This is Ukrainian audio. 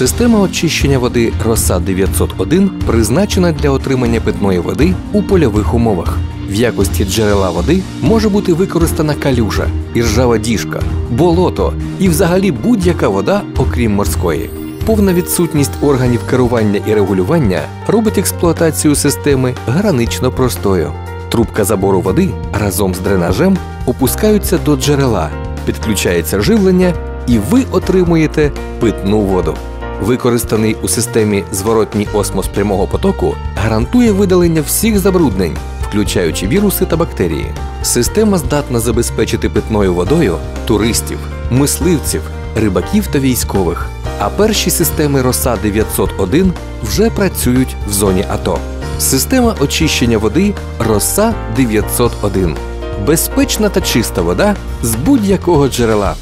Система очищення води Роса 901 призначена для отримання питної води у польових умовах. В якості джерела води може бути використана калюжа, іржава діжка, болото і взагалі будь-яка вода, окрім морської. Повна відсутність органів керування і регулювання робить експлуатацію системи гранично простою. Трубка забору води разом з дренажем опускаються до джерела, підключається живлення, і ви отримуєте питну воду. Використаний у системі зворотній осмос прямого потоку гарантує видалення всіх забруднень, включаючи віруси та бактерії. Система здатна забезпечити питною водою туристів, мисливців, рибаків та військових. А перші системи Роса 901 вже працюють в зоні АТО. Система очищення води Роса 901. Безпечна та чиста вода з будь-якого джерела.